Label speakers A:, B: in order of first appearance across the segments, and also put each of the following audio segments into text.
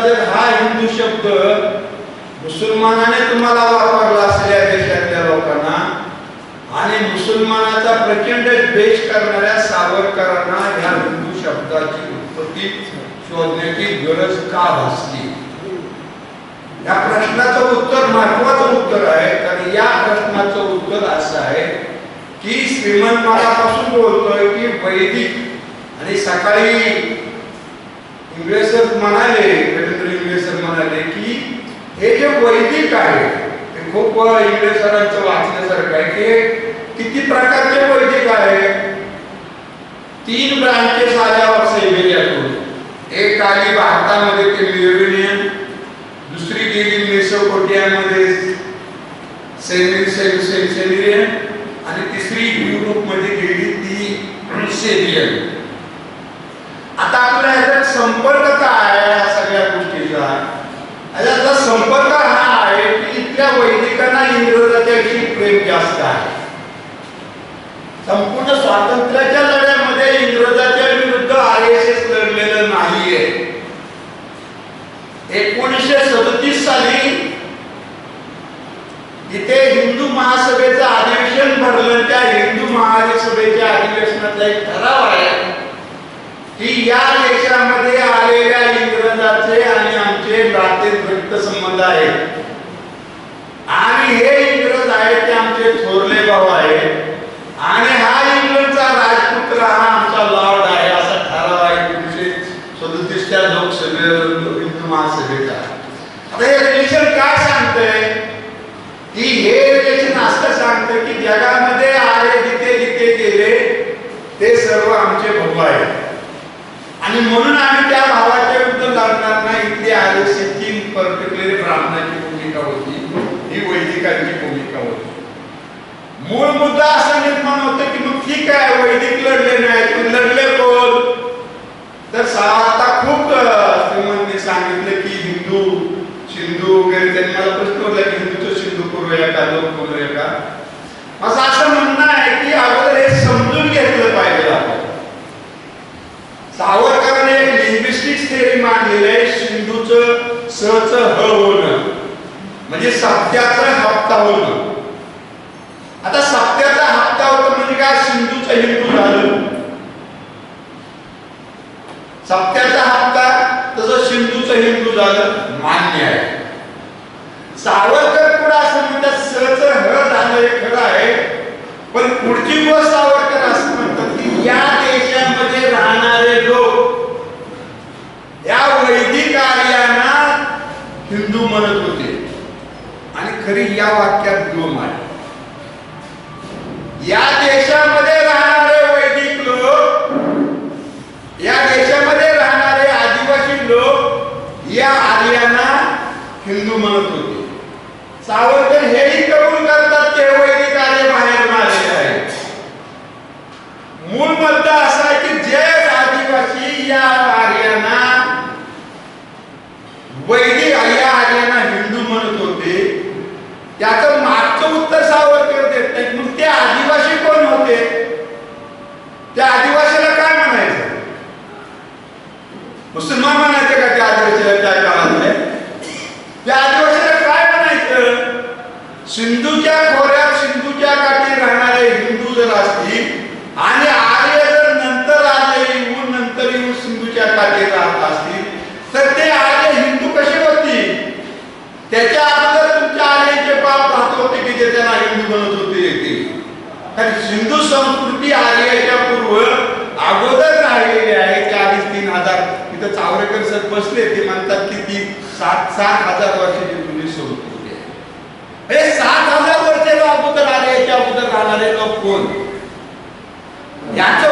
A: जर हा हिंदू शब्द मुसलमानाने तुम्हाला वापरला असेल या देशातल्या लोकांना आणि मुसलमानाचा प्रचंड द्वेष करणाऱ्या सावरकरांना ह्या हिंदू शब्दाची उत्पत्ती शोधण्याची गरज का भासली? या प्रश्नाचं उत्तर महत्वाचं उत्तर आहे कारण या प्रश्नाचं उत्तर असं आहे की श्रीमंत मनापासून बोलतोय की वैदिक. आणि सकाळी इंग्रज सर म्हणाले रवींद्र इंग्रज सर म्हणाले की हे जे वैदिक आहे ते खूप इंग्रज सरांचं वाचण्यासारखं आहे की किती प्रकारचे वैदिक आहे? तीन ब्रांचेस आल्यावर सायबेरियातून एक आली भारतामध्ये ते मेरोनियन दुसरी गेली मेसोपोटियामध्ये सेमिरियन आणि तिसरी युरोपमध्ये गेली ती सेरियन आता आपल्या संपर्क काय आहे या सगळ्या गोष्टीचा ह्याच्यातला संपर्क हा आहे की इथल्या वैदिकांना इंग्रजाच्याविषयी प्रेम जास्त आहे. संपूर्ण स्वातंत्र्याच्या लढ्यामध्ये इंग्रजाच्या विरुद्ध आर एस एस लढलेलं नाहीये. एकोणीसशे सदतीस साली इथे हिंदू महासभेचं अधिवेशन भरलं त्या हिंदू महासभेच्या अधिवेशनाचा एक ठराव आहे की या इंग्रजाचे आणि आमचे नाते घट्ट संबंध आहेत आणि हे इंग्रज आहेत ते आमचे थोरले भाऊ आहेत. आणि हा इंग्रजचा राजपुत्र हा आमचा लॉर्ड आहे असा ठराव आहे एकोणीसशे सदतीसच्या लोकसभे हिंदू महासभेचा आता हे रिलेशन काय सांगतंय की हे रिलेशन असं सांगतं की जगामध्ये आले जिथे जिथे गेले ते सर्व आमचे भाऊ आहेत आणि म्हणून आम्ही त्या भावाच्या विरुद्ध लढणार नाही इथली आदेशाची पर्टिक्युलर ब्राह्मणाची भूमिका होती ही वैदिकांची भूमिका होती मूळ मुद्दा असा निर्माण होतो की मग ठीक आहे वैदिक लढले नाही पण लढले कोण तर सा- आता खूप अं, श्रीमंतने सांगितलं की हिंदू सिंधू वगैरे त्यांनी मला प्रश्न होता की हिंदूचं सिंधू करूया का लोक करूया का माझं असं म्हणणं आहे की अगोदर हे समजून घेतलं पाहिजे आपण सावरकरांनी एक लिंग्विस्टिक थेअरी मांडलेली आहे सिंधूचं सहच ह होणं म्हणजे सत्याचा आता सत्याचा हप्ता होतं म्हणजे काय? सिंधूचं हिंदू झालं. सत्याचा हप्ता तसं सिंधूचं हिंदू झालं. मान्य आहे. सावरकर पुढे असं म्हणतात सहज ह झालं हे खरं आहे. पण पुढची गोष्ट सावरकर असं म्हणतात की या देशामध्ये राहणारे लोक या वैदिक आर्यांना हिंदू म्हणत होते आणि खरी या वाक्यात दोन आहे. या देशामध्ये राहणारे वैदिक लोक या देशामध्ये राहणारे आदिवासी लोक या आर्यांना हिंदू म्हणत होते. सावरकर हेही कबूल करतात ते वैदिक आर्य बाहेर आलेले आहेत. मूळ मुद्दा असा आहे की जे आदिवासी या आर्यांना वैदिक या आर्यांना हिंदू म्हणत होते त्याचं मागचं उत्तर सावरकर देत नाही मग ते आदिवासी कोण होते? त्या आदिवासीला काय म्हणायचं? मुसलमान म्हणायचे का त्या आदिवासीला त्या काळामध्ये? त्या आदिवासीला काय म्हणायचं? सिंधूच्या खोऱ्यात सिंधूच्या काठी राहणारे हिंदू जर असतील आणि आर्य जर नंतर आले येऊन नंतर येऊन सिंधूच्या काठी राहत असतील तर ते आर्य हिंदू कसे होतील त्याच्या अगोदर तुमच्या आर्यांचे पाप राहत होते की जे त्यांना हिंदू बनत होते ते कारण सिंधू संस्कृती आर्याच्या पूर्व अगोदर राहिलेली आहे ते अडीच तीन हजार. इथं चावरेकर सर बसले ते म्हणतात की ती सात सात हजार वर्षाची जुनी संस्कृती आहे हे सात हजार वर्षे अगोदर आले याच्या अगोदर राहणारे लोक कोण? याच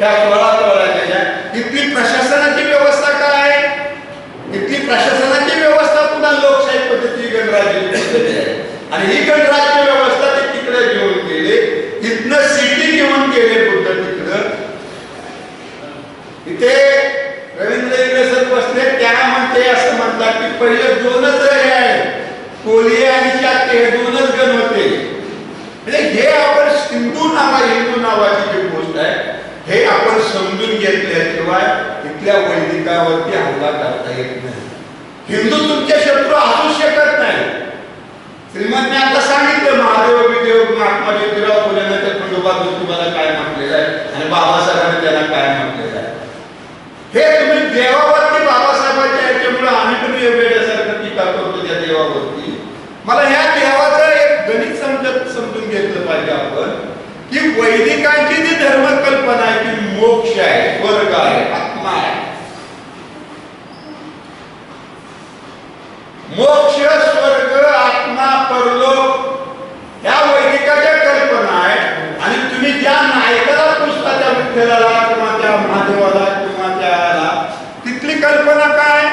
A: ह्या त्या सोळा तोळ्याच्या इथली प्रशासनाची व्यवस्था काय आहे इथली प्रशासनाची व्यवस्था पुन्हा लोकशाही पद्धती गणराज्य पद्धती आहे आणि ही गणराज्य व्यवस्था ते तिकडे घेऊन गेले इथनं सिटी घेऊन गेले बुद्ध तिकडं इथे रवींद्र इंग्रज बसले त्या म्हणते असं म्हणतात की पहिले दोनच हे आहेत कोलिये आणि शाक्य हे दोनच गण होते म्हणजे हे आपण सिंधू नावा हिंदू नावाची जी गोष्ट आहे हे आपण समजून घेतल्याशिवाय इथल्या वैदिकावरती हल्ला करता येत नाही हिंदू तुमचे शत्रू असू शकत नाही श्रीमंतने आता सांगितलं महादेव विदेव महात्मा ज्योतिराव फुलेनं त्या खंडोबातून तुम्हाला काय म्हटलेलं आहे आणि बाबासाहेबांनी त्याला काय म्हटलेलं आहे हे तुम्ही देवावरती बाबासाहेबांच्या याच्यामुळे आम्ही पण वेगवेगळ्यासारखं टीका करतो त्या देवावरती मला ह्या देवाचं एक गणित समजत समजून घेतलं पाहिजे आपण की वैदिकांची जी धर्मकल्पना आहे ती मोक्ष आहे स्वर्ग आहे आत्मा आहे. मोक्ष स्वर्ग आत्मा परलोक या वैदिकाच्या कल्पना आहेत. आणि तुम्ही ज्या नायकाला पुसता त्या विठ्ठलाला किंवा त्या महादेवाला किंवा त्याला तिथली कल्पना काय?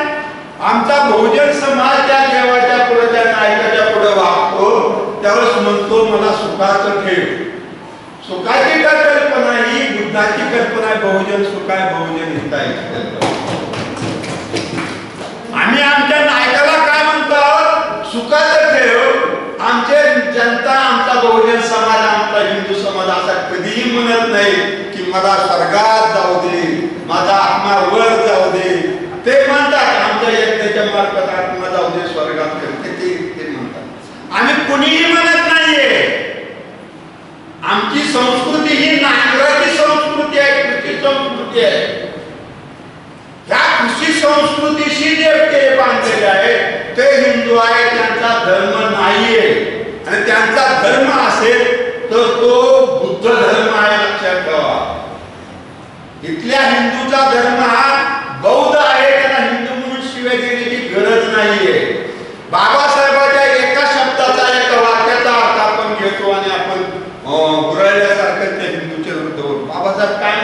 A: आमचा बहुजन समाज त्या देवाच्या पुढे त्या नायकाच्या पुढे वागतो त्यावेळेस म्हणतो मला सुखाचं ठेव. सुखाची काय कल्पना ही बुद्धाची कल्पना आहे बहुजन सुखाय बहुजन हिताय. आम्ही आमच्या नायकाला काय म्हणतो सुखाचं ठेव. आमचे जनता आमचा बहुजन समाज आमचा हिंदू समाज असा कधीही म्हणत नाही की मला स्वर्गात जाऊ दे माझा आत्मा वर जाऊ दे ते म्हणतात आमच्या यज्ञाच्या मार्फत आत्मा जाऊ दे स्वर्गात करते ते ते म्हणतात आम्ही कुणीही म्हणत नाहीये आमची संस्कृती ही नांगराची संस्कृती आहे कृषी संस्कृती आहे ह्या कृषी संस्कृतीशी जे ते बांधलेले आहे ते हिंदू आहे त्यांचा धर्म नाहीये. आणि त्यांचा धर्म असेल तर तो बुद्ध धर्म आहे लक्षात ठेवा इथल्या हिंदूचा धर्म हा बौद्ध आहे त्यांना हिंदू म्हणून शिवाय देण्याची गरज नाहीये. बाबासाहेबाच्या एका शब्दाचा एका वाक्याचा अर्थ आपण घेतो आणि आपण अं, गुराळल्यासारखं त्या हिंदूच्या विरुद्ध बाबासाहेब काय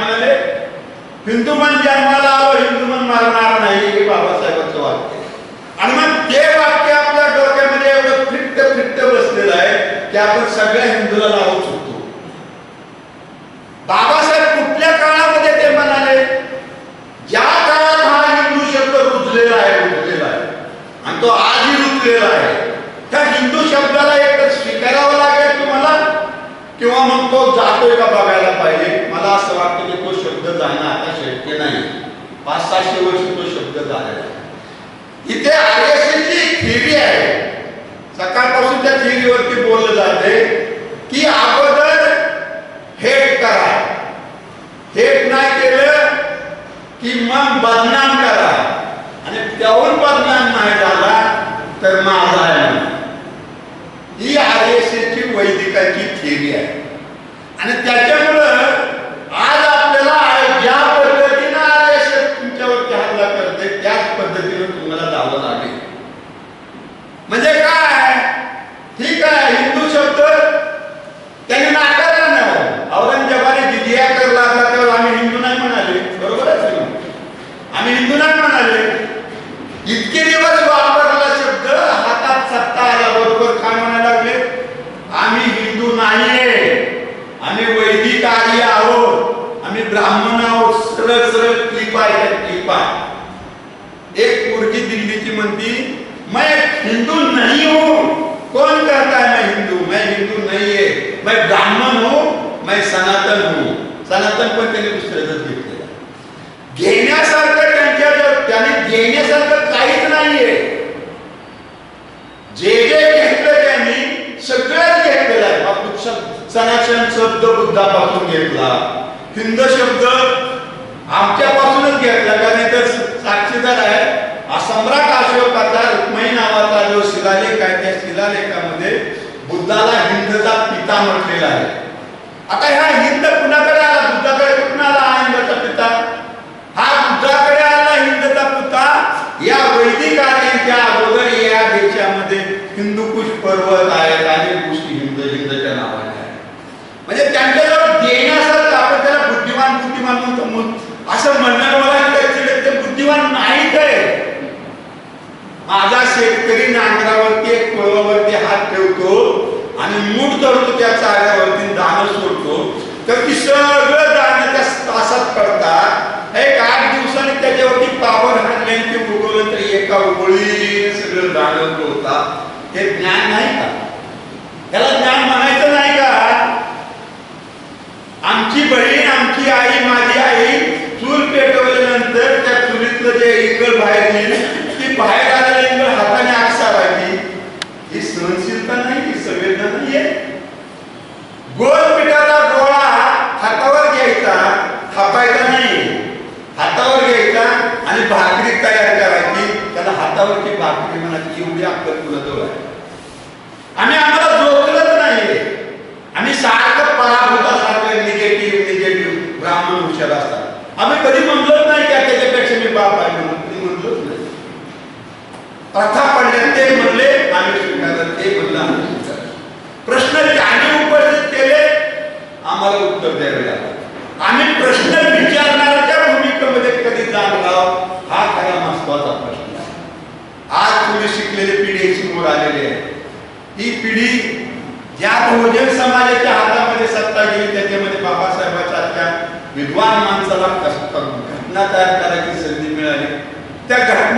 A: हिंदू मन जन्माला आलो हिंदू मन मरणार नाही हे बाबासाहेबांचं वाक्य. आणि मग ते वाक्य आपल्या डोक्यामध्ये एवढं फिट्ट फिट्ट बसलेलं आहे की आपण सगळ्या हिंदूला लावू शकतो. बाबासाहेब कुठल्या काळामध्ये ते म्हणाले ज्या काळात हा हिंदू शब्द रुजलेला आहे रुजलेला आहे आणि तो आजही रुजलेला आहे त्या हिंदू शब्दाला एक स्वीकारावं लागेल तुम्हाला? किंवा मग तो जातोय का बघायला पाहिजे? मला असं वाटतं की तो शब्द जाणं आता शक्य नाही. पाच सहाशे वर्ष तो शब्द झालेला आहे. इथे आर्यसची थिअरी आहे. सकाळपासून त्या थिअरीवरती बोललं जाते की अगोदर हेट करा. हेट नाही केलं की मग बदनाम करा. आणि त्याहून बदनाम नाही झाला तर माझा आहे ही आर्यसची वैदिकाची थिअरी आहे. आणि त्याच्यामुळं त्याच तुम्हाला दावत आहे म्हणजे काय ठीक आहे हिंदू शब्द त्यांनी नाकारला नाही औरंगजेबाने जिजिया कर लागला तेव्हा आम्ही हिंदू नाही म्हणाले बरोबर आहे की नाही? आम्ही हिंदू नाही म्हणाले इतके दिवस वापरला शब्द हातात सत्ता आल्याबरोबर काय म्हणायला लागले आम्ही हिंदू नाहीये आम्ही वैदिक आर्य आहोत आम्ही ब्राह्मण आहोत सरळ सरळ क्लिप आहे त्या क्लिपा एक पोरगी दिल्लीची म्हणती मैं हिंदू नहीं हूं कौन कहता है मैं हिंदू मैं हिंदू नहीं है मैं ब्राह्मण हूं मैं सनातन हूं सनातन पण त्यांनी दुसऱ्याच घेतलेलं घेण्यासारखं त्यांच्या त्याने घेण्यासारखं काहीच नाहीये जे जे घेतलं त्यांनी सगळंच घेतलेलं आहे मग स- सनातन शब्द बुद्धापासून घेतला. हिंद शब्द आमच्यापासूनच घेतला कारण तर साक्षीदार आहे. हा सम्राट अशोकाचा रुक्मयी नावाचा जो शिलालेख आहे त्या शिलालेखामध्ये बुद्धाला हिंदचा पिता म्हटलेला आहे. आता ह्या हिंद कुणाकडे आला? बुद्धाकडे कुठून आला हा हिंदचा पिता? हा बुद्धाकडे आला हिंदचा पिता या वैदिक आर्यांच्या अगोदर या देशामध्ये हिंदुकुश पर्वत आहे अनेक गोष्टी हिंद हिंदच्या नावाने आहेत म्हणजे त्यांच्याजवळ देण्यासारखं आपण त्याला बुद्धिमान बुद्धिमान म्हणतो मग असं म्हणणार मला त्याच्याकडे ते बुद्धिमान नाहीत आहे माझा शेतकरी नांगरावरती एक कोळवावरती हात ठेवतो आणि मूठ धरतो त्या चाऱ्यावरती दाणं सोडतो. तर ती सगळं दाणं त्या तासात पडतात. एक आठ दिवसांनी त्याच्यावरती पावर हाणले ते उगवलं तरी एका उगळी सगळं दाणं होतात हे ज्ञान नाही का? त्याला ज्ञान म्हणायचं नाही का? आमची बहीण आमची आई माझी आई चूल पेटवल्यानंतर त्या चुलीतलं जे इंगळ बाहेर येईल. ती बाहेर आलेली हाताने आग सारायची. ही सहनशीलता नाही ही संवेदना नाहीये. गोल पिठाचा गोळा हातावर घ्यायचा थापायचा नाही. हातावर घ्यायचा आणि भाकरी तयार करायची. त्याला हातावरची भाकरी म्हणायची एवढी अक्कल तुला जवळ आहे. आम्ही आम्हाला जोखलत नाही आम्ही सारखं पराभूतासारखं निगेटिव्ह निगेटिव्ह ब्राह्मण हुशार असतात. आम्ही कधी म्हणतो नाही की त्याच्यापेक्षा मी बाप आहे म्हणून कधी म्हणलोच नाही प्रथा पडल्या ते म्हणले आम्ही स्वीकारलं ते म्हणलं आम्ही स्वीकारलं. प्रश्न ज्याने उपस्थित केले आम्हाला उत्तर द्यावे लागलं. आम्ही प्रश्न विचारणाऱ्याच्या भूमिकेमध्ये कधी जाणार हा खरा महत्त्वाचा प्रश्न आहे. आज तुम्ही शिकलेली पिढी समोर आलेली आहे. ही पिढी ज्या बहुजन समाजाच्या हातामध्ये सत्ता गेली त्याच्यामध्ये बाबासाहेबांच्या विद्वान माणसाला घटना तयार करायची संधी मिळाली. त्या घटना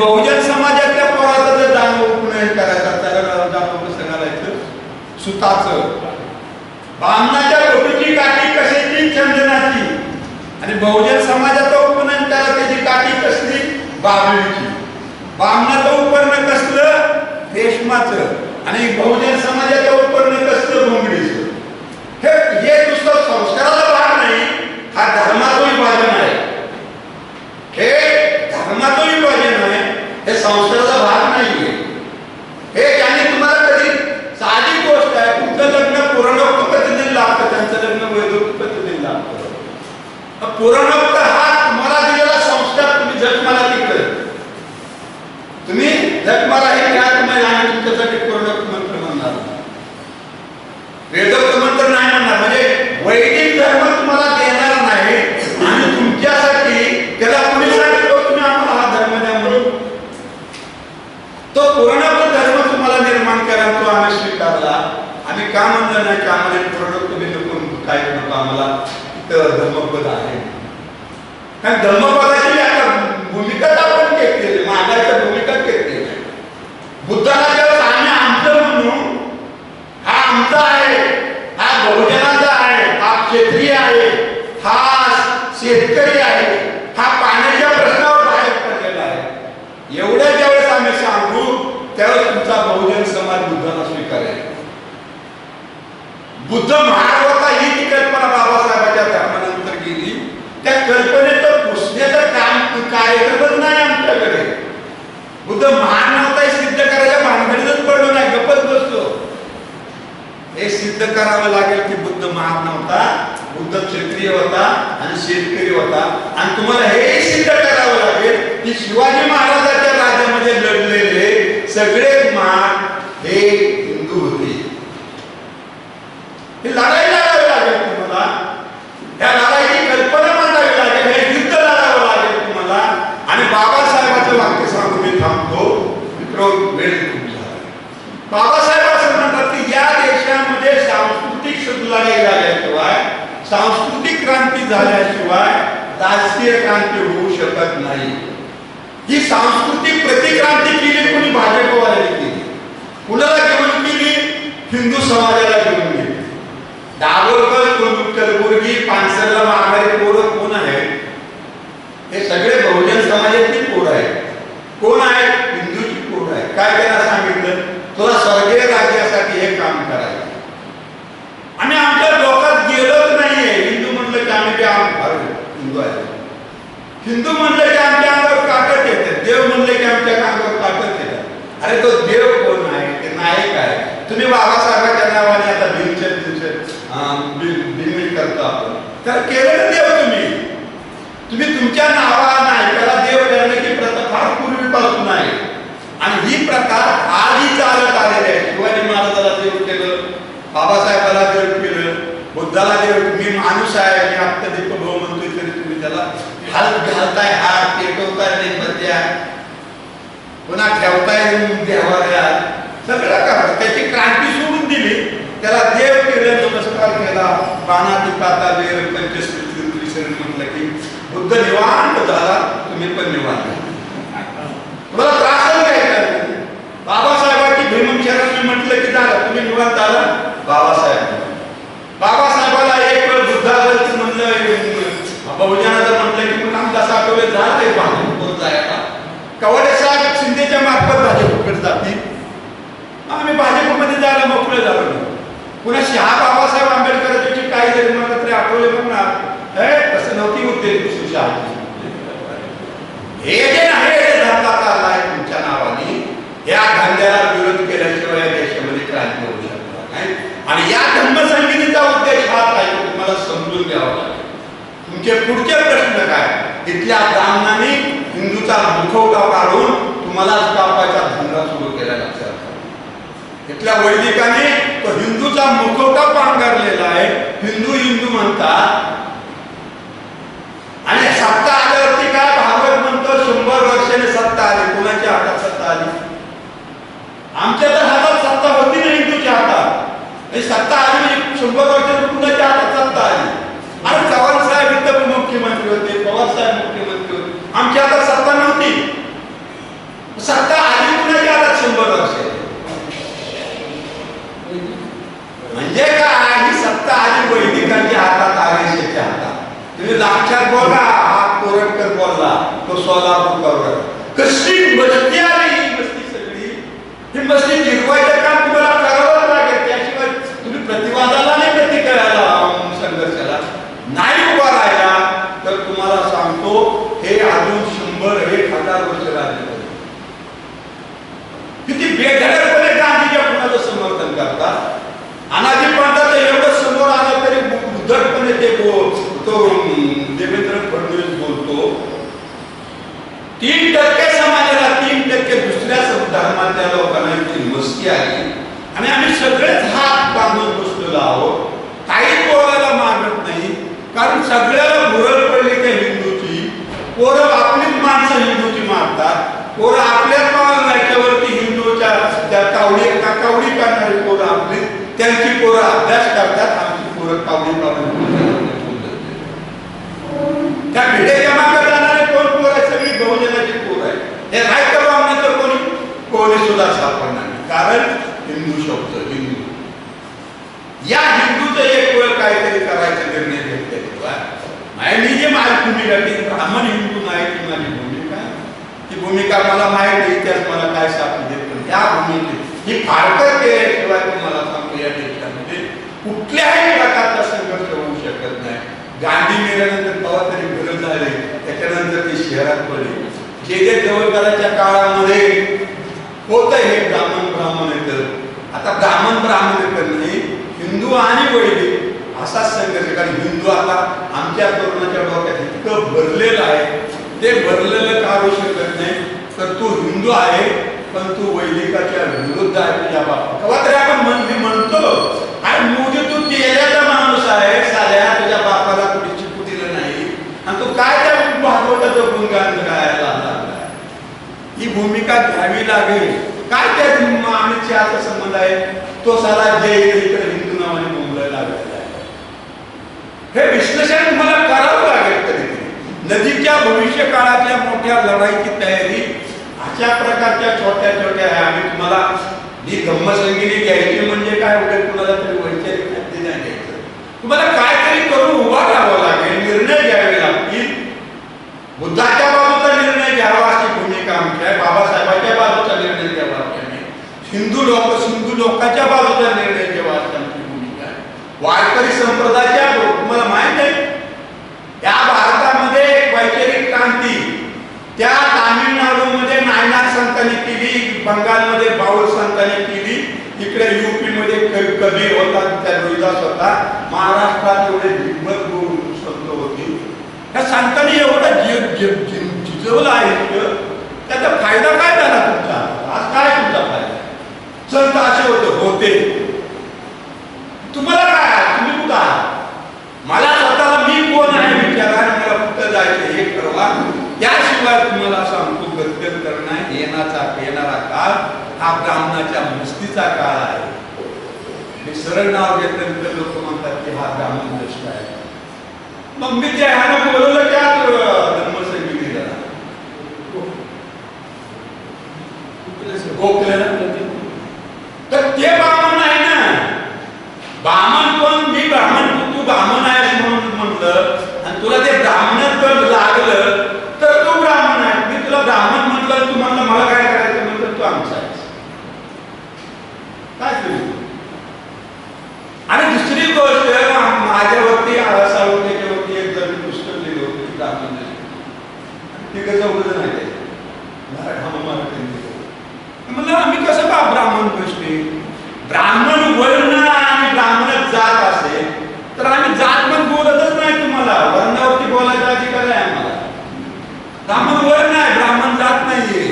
A: बहुजन समाजातल्या पोराचं जर दान उपनयन करायचा त्याला जाणव कसं घालायचं सुताचं. बांधण्याच्या गोटीची काठी कशाची? चंदनाची. आणि बहुजन समाजाचा उपनयन त्याला त्याची काठी कसली? बाबळीची बांधण्याचं उपकरण कसलं? रेशमाच. आणि बहुजन समाजाचं उपकरण कसलं? बोंगडीचं हे दुसरं नुसतं संस्कार मग हा तुम्हाला दिलेला संस्कार तुम्ही जगमाला तिकडे. तुम्ही जगमाला हे घ्या तुम्ही आम्ही तुमच्यासाठी पूर्णोक्त मंत्र म्हणणार वेदोक्त मंत्र नाही म्हणणार म्हणजे वैदिक धर्म तुम्हाला देणार नाही आणि तुमच्यासाठी त्याला कुणी सांगितलं तुम्ही आम्हाला हा धर्म द्या म्हणून तो पूर्णत्व धर्म तुम्हाला निर्माण करा तो आम्ही स्वीकारला आम्ही का म्हणलं नाही की आम्हाला पूर्णत्व तुम्ही नको काय नको आम्हाला इथं धर्मपद आहे कारण धर्मपदाची व्याख्या भूमिकाच आपण घेतलेली मागायच्या भूमिका घेतलेली आहे. बुद्धाला जेव्हा आम्ही आमचं म्हणू हा आमचा आहे हा बहुजनाचा आहे हा क्षेत्रीय आहे हा शेतकरी आहे हा पाण्याच्या प्रश्नावर बाहेर पडलेला आहे एवढ्या ज्यावेळेस आम्ही सांगू त्यावेळेस तुमचा बहुजन समाज बुद्धाला स्वीकारेल बुद्ध महान होता ही जी कल्पना बाबासाहेबांच्या धर्मानंतर गेली त्या कल्पनेचं पुसण्याचं काम कार्यक्रमच नाही आमच्याकडे बुद्ध महान नव्हता हे सिद्ध करायच्या भानगडीतच पडलो नाही गप्पच बसलो हे सिद्ध करावं लागेल की बुद्ध महान नव्हता बुद्ध क्षेत्रीय होता आणि शेतकरी होता. आणि तुम्हाला हे सिद्ध करावं लागेल की शिवाजी महाराजांच्या राज्यामध्ये लढलेले सगळे महान हे हिंदू होते ही लढाई लढावी लागेल तुम्हाला या लढाईची कल्पना मांडावी लागेल हे युद्ध लढावं लागेल तुम्हाला आणि बाबासाहेबांचं वाक्य सांगून मी थांबतो मित्र वेळ खूप झाला बाबासाहेब असं म्हणतात की या देशामध्ये सांस्कृतिक लढाई झाल्याशिवाय सांस्कृतिक क्रांती झाल्याशिवाय राजकीय क्रांती होऊ शकत नाही. ही सांस्कृतिक प्रतिक्रांती केली कोणी भाजपवाल्याने केली? कुणाला घेऊन केली हिंदू समाजाला घेऊन गेली. दाभोळकर कलबुर्गी पानसरला मारणारे पोरं कोण आहेत हे सगळे बहुजन समाजातली पोरं आहेत कोण आहेत हिंदूची पोरं आहेत काय त्यांना सांगितलं तुला स्वर्गीय राज्यासाठी हे काम करायचं आणि आमच्या डोक्यात गेलंच नाहीये हिंदू म्हणलं की आम्ही ते आम- अरे, हिंदू आहे हिंदू म्हणलं की आमच्या अंगावर काटत येते देव म्हणलं की आमच्या अंगावर काटत येतात अरे तो देव कोण आहे ते नायक आहे तुम्ही बाबासाहेबांच्या नावाने आता भीमचर बिलमिल करतो आपण तर केलं ना देव तुम्ही तुम्ही तुमच्या नावानं ऐकायला देव करण्याची प्रथा फार पूर्वीपासून आहे. आणि ही प्रकार आधी चालत आलेली आहे. शिवाजी महाराजाला देव केलं बाबासाहेबाला देव केलं बुद्धाला देव मी माणूस आहे मी आत्ता दीपभाऊ म्हणतोय तरी तुम्ही त्याला हाल घालताय हात पेटवताय नैपत्या पुन्हा ठेवताय देवाला सगळं करा. त्याची क्रांती सोडून दिली. त्याला देव केलं नमस्कार केला. बाणाती पाता देव पंचस्कृती म्हटलं की बुद्ध निवांत झाला तुम्ही पण निवांत. मला तुम्हाला त्रासच घ्यायचा नाही. बाबासाहेबांची म्हटलं की झालं तुम्ही निवांत आला बाबासाहेब. बाबासाहेबाला एक वेळ बुद्धाचं म्हणलं बहुजनाचं म्हटलं की मग दसा आठवडे झालं ते भाजप जायला कवाडे साहेब शिंदेच्या मार्फत भाजपकडे जातील. आम्ही भाजपमध्ये जायला मोकळे झालो पुन्हा शहा बाबासाहेब आंबेडकरांची काही जरी मला तरी आठवले मग तसं नव्हती उद्देश दुसरी शहाची हे जे नाही हे धंदा चाललाय तुमच्या नावाने या धंद्याला विरोध केल्याशिवाय या देशामध्ये क्रांती होऊ शकणार नाही. आणि या धर्मसंहितेचा उद्देश हा काय तुम्हाला समजून घ्यावा लागेल. तुमचे पुढचे प्रश्न काय? तिथल्या ब्राह्मणांनी हिंदूचा मुखवटा काढून तुम्हाला कापायचा धंदा सुरू केला लक्षात घ्या. तिथल्या वैदिकांनी तो हिंदूचा मुखवटा पांघरलेला आहे. हिंदू हिंदू म्हणतात आणि सत्ता आल्यावरती काय भागवत म्हणतो? शंभर वर्षाने सत्ता आली. कुणाच्या हातात सत्ता आली? आमच्या तर हातात सत्ता होती ना हिंदूच्या हातात. आणि सत्ता आली म्हणजे शंभर वर्षाने कुणाच्या हातात सत्ता आली? आणि चव्हाण साहेब इथं मुख्यमंत्री होते. पवार साहेब मुख्यमंत्री होते. आमच्या हातात सत्ता नव्हती. सत्ता आली कुणाच्या हातात शंभर वर्ष म्हणजे काय? अगदी सत्ता आली हा कोरटकर बोलला तो सोलापूर कशी मस्ती आली ही मस्ती सगळी? ही मस्ती जिरवायला काम तुम्हाला करावं लागेल त्याशिवाय तुम्ही प्रतिवादाला नाही प्रतिक्रियाला अं, संघर्षाला नाही उभा राहिला तर तुम्हाला सांगतो हे अजून शंभर एक हजार वर्ष राज्य करेल. किती बेधडकपणे गांधीच्या कुणाचं समर्थन करतात अनाजी पंथाचं एवढं समोर आलं तरी उद्धटपणे ते बो- तो अं, देवेंद्र फडणवीस बोलतो तीन टक्के समाजाला तीन टक्के दुसऱ्या सम- धर्माच्या लोकांना इतकी मस्ती आली आणि आम्ही सगळेच हात बांधून बसलेलो आहोत काही बोलायला मागत नाही कारण सगळ्याला भुरळ पडली त्या हिंदूची पोरं आपलीच माणसं हिंदूची मारतात पोरं आपल्या याच्यावरती हिंदूच्या त्या कावडी का कावडी करणारी पोरं आपली त्यांची पोरं अभ्यास करतात आमची पोरं कावडी काढून त्या भिडेच्या मागे जाणारे कोण पोर आहे सगळी बहुजनाची पोर आहे हे नाही करू आम्ही तर कोणी कोणी सुद्धा सापडणार नाही कारण हिंदू शब्द हिंदू या हिंदूचं एक वेळ काहीतरी करायचा निर्णय घेतले नाही मी जे माझी भूमिका ती ब्राह्मण हिंदू नाही ती माझी भूमिका? ती भूमिका मला माहिती आहे इतिहास मला काय सापडते पण या भूमिकेत ही फारकत केल्याशिवाय तुम्हाला सांगतो या देशामध्ये कुठल्याही प्रकारचा संघर्ष होऊ शकत नाही. गांधी मेल्यानंतर तेव्हा तरी गरज झाले त्याच्यानंतर ते शहरात पडले. जे जे जवळकाराच्या काळामध्ये होत हे ब्राह्मण ब्राह्मण येतं. आता ब्राह्मण ब्राह्मण येतं नाही हिंदू आणि वैदिक असा संघर्ष कारण हिंदू आता आमच्या तरुणाच्या डोक्यात इतकं भरलेलं आहे. ते भरलेलं का होऊ शकत नाही? तर तू हिंदू आहे पण तू वैदिकाच्या विरुद्ध आहे तुझ्या बाबा तेव्हा तरी आपण मन मी म्हणतो आणि मोदी तू केल्याचा माणूस आहे साध्या तुझ्या बापाला कुठे चिपू दिलं नाही. आणि तू काय त्या भागवताचं गुणगान गायला लागला ही भूमिका घ्यावी लागेल. काय त्या आम्ही आता संबंध आहे? तो सारा जय इकडे हिंदू नावाने बोंबलायला लागलेला आहे हे विश्लेषण तुम्हाला करावं लागेल कधीतरी नदीच्या भविष्य काळातल्या मोठ्या लढाईची तयारी अशा प्रकारच्या छोट्या छोट्या आहे आम्ही तुम्हाला ही धम्मसंगीने घ्यायची म्हणजे काय? उद्या कुणाला तरी वैचारिक खाद्य नाही घ्यायचं तुम्हाला काहीतरी करून उभा राहावं लागेल. निर्णय घ्यावे लागतील. बुद्धाच्या बाबतचा निर्णय घ्यावा अशी भूमिका आमची आहे. बाबासाहेबांच्या बाजूचा निर्णय घ्यावा आमच्याने हिंदू लोक हिंदू लोकांच्या बाजूचा निर्णय घ्यावा अशी आमची भूमिका आहे. वारकरी संप्रदायाच्या तुम्हाला माहीत आहे या भारतामध्ये वैचारिक क्रांती त्या तामिळनाडूमध्ये नायनार संतांनी केली बंगालमध्ये बाऊल संतांनी केली इकडे युपी मध्ये कबीर होता त्या रोहिदास होता महाराष्ट्रात एवढे दिग्गज गुरु संत होते. त्या संतांनी एवढं जि- झिजवलं आहे त्याचा फायदा काय झाला तुमचा? आज काय तुमचा फायदा? संत असे होते होते. तुम्हाला काय आहे? तुम्ही कुठं आहात मला स्वतःला मी कोण आहे विचारा आणि मला कुठं जायचं हे ठरवा त्याशिवाय तुम्हाला सांगतो गद्गत करणं येणारा काळ हा ब्राह्मणाच्या मस्तीचा काळ आहे. मी सरळ नाव घेतलं तर लोक म्हणतात की हा ब्राह्मण दृष्ट आहे. मग मी त्या ह्यानं बोलवलं त्या धर्मसंगीतीला? गोखलेलं तर ते ब्राह्मण आहे ना ब्राह्मण कोण मी ब्राह्मण तू तू ब्राह्मण आहेस म्हणून म्हणलं आणि तुला ते ब्राह्मण जर लागलं तर तू ब्राह्मण आहे मी तुला ब्राह्मण म्हटलं तू म्हणलं मला काय करायचं म्हणलं तू आमचा आहेस काय केलं आणि दुसरी गोष्ट मा- माझ्यावरती साळुंक्याच्यावरती एक जण पुस्तक लिहिलं होतं की ब्राह्मण ते कसं उघड नाही ते मराठा मराठी म्हणलं आम्ही कसं बा ब्राह्मण गोष्टी ब्राह्मण वर्ण आणि ब्राह्मण जात असेल तर आम्ही जात पण बोलतच नाही तुम्हाला वर्णावरती बोलायचा अधिकार आहे आम्हाला ब्राह्मण वर्ण आहे ब्राह्मण जात नाहीये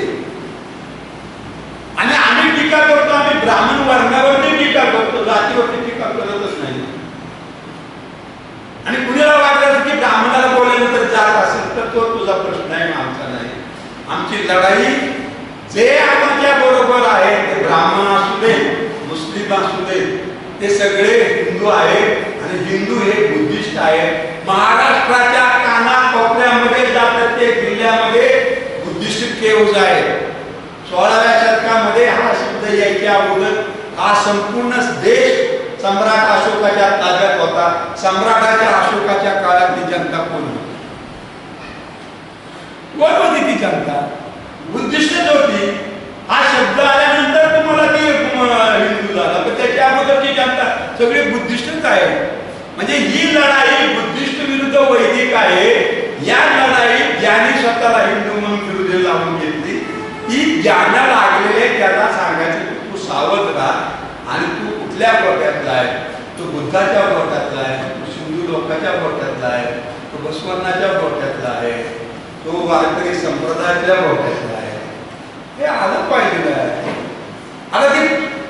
A: आणि आम्ही टीका करतो आम्ही ब्राह्मण वर्णावरती टीका करतो जातीवरती टीका करतच नाही आणि कुणाला वाटलं की ब्राह्मणाला बोलल्यानंतर जात असेल तर तो तुझा प्रश्न आहे आमचा नाही आमची लढाई जे आमच्या बरोबर आहे ते ब्राह्मण असू दे मुस्लिम असू दे ते सगळे हिंदू आहेत आणि हिंदू हे बुद्धिस्ट आहेत. महाराष्ट्राच्या कानाकोपऱ्यामध्ये ज्या प्रत्येक जिल्ह्यामध्ये बुद्धिस्ट केव्ज आहे सोळाव्या शतकामध्ये हा शब्द यायच्या अगोदर हा संपूर्ण देश सम्राट अशोकाच्या ताब्यात होता. सम्राटाच्या अशोकाच्या काळातली जनता कोण होती?
B: ती जनता?
A: बुद्धिस्टच होती. हा शब्द आल्यानंतर तुम्हाला ती हिंदू झाला. पण त्याच्या अगोदरची जनता सगळे बुद्धिस्टच आहे म्हणजे ही लढाई बुद्धिस्ट विरुद्ध वैदिक आहे. या लढाईत ज्याने स्वतःला हिंदू म्हणून विरुद्ध लावून घेतली ती ज्यांना लागलेले त्याला सांगायचं तू सावध राहा आणि तू कुठल्या गोट्यातला आहे? तो बुद्धाच्या गोट्यातला आहे तो सिंधू लोकांच्या गोट्यातला आहे तो बसवण्णाच्या गोट्यातला आहे तो वारकरी संप्रदायाच्या गोट्यातला आहे हे आलं पाहिजे आहे. आता ते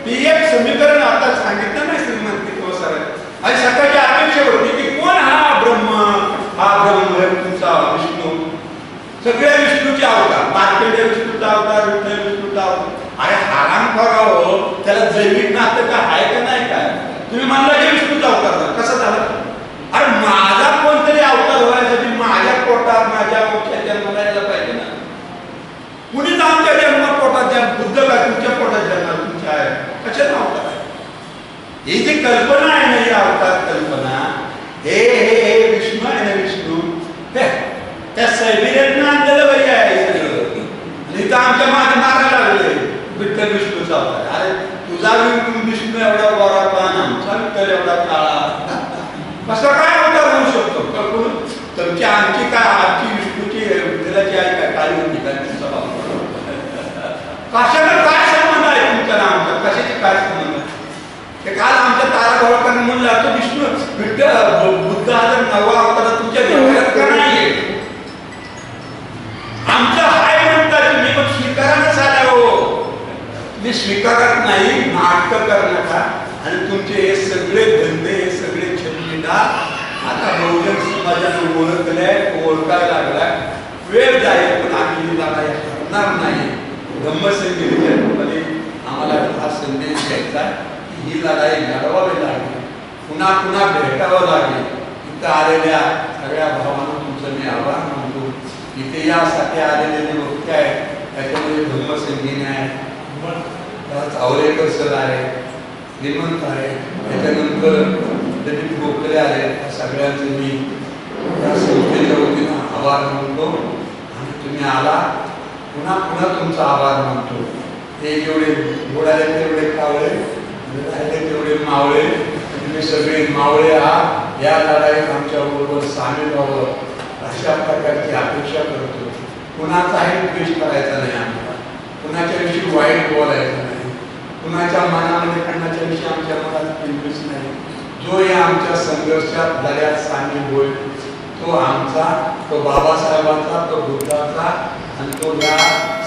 A: ती एक समीकरण आता सांगितलं नाही श्रीमंती सर आणि सकाळची अपेक्षा होती की कोण हा ब्रह्म हा ब्रह्म हे तुमचा विष्णू सगळ्या विष्णूचे अवतार मार्केंडे विष्णूचा अवतार विठ्ठल विष्णूचा अवतार अरे हाराम हो त्याला जैविक नातं का आहे का नाही काय? तुम्ही म्हणला की विष्णूचा अवतार कसं झालं? अरे माझा कोणतरी अवतार व्हायसाठी माझ्या पोटात माझ्या मोठ्या जन्माला यायला पाहिजे ना? कुणीच आमच्या जन्म पोटात ज्या बुद्ध काय तुमच्या पोटात जन्म? तुमच्या आहे कशाला अवतार आहे? ही जी कल्पना आहे ना ही अवतार कल्पना हे हे हे विष्णू आहे ना विष्णू त्या सैनिक आणलेलं बाई आहे हे सगळं तिथं आमच्या मागे मारायला लागले. विठ्ठल विष्णूचा अरे तुझा विष्णू एवढा बरा पान आमचा विठ्ठल एवढा काळा. कसा काय अवतार होऊ शकतो? कळकून तुमची आमची काय आमची विष्णूची विठ्ठलाची आई काय काळी होती काय तुमचा बाप. कशाला काय संबंध आहे तुमच्या ना आमचा कशाचे काय संबंध ते काल आमच्या तारा भावाकडे म्हणलं तो विष्णू विठ्ठल बुद्ध हा नवा स्वीकारत नाही नाटक कर नका. आणि तुमचे हे सगळे धंदे हे सगळे छंदा आता बहुजन समाजाने ओळखलंय ओळखायला लागलाय. वेळ जाईल पण आम्ही ही लढाई करणार नाही. धम्मसंगीच्या रूपाने आम्हाला हा संदेश द्यायचा की ही लढाई लढवावी लागेल. पुन्हा पुन्हा भेटावं लागेल. इथं आलेल्या सगळ्या भावांना तुमचं मी आभार मानतो इथे यासाठी आलेले जे वक्ते आहेत त्याच्यामध्ये धम्मसंगीने आहे आवरेकर सर आहे निमंत आहे त्याच्यानंतर दिलीप गोखले आहेत या सगळ्यांचे मी या संस्थेच्या वतीनं आभार मानतो. आणि तुम्ही आला पुन्हा पुन्हा तुमचा आभार मानतो. ते जेवढे बोलायला तेवढे कावळे राहिले तेवढे मावळे. तुम्ही सगळे मावळे आहात. या लढाईत आमच्या बरोबर सामील व्हावं अशा प्रकारची अपेक्षा करतो. कुणाचाही द्वेष करायचा नाही आम्हाला. कुणाच्या विषयी वाईट बोलायचं नाही. कुणाच्या मनामध्ये कुणाच्या विषयी आमच्या मनात इंटरेस्ट नाही. जो या आमच्या संघर्षात लढ्यात सामील होईल तो आमचा तो बाबासाहेबांचा तो बुद्धाचा आणि तो या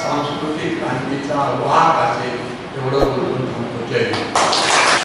A: सांस्कृतिक क्रांतीचा वाहक असेल एवढं बोलून थांबतो. जय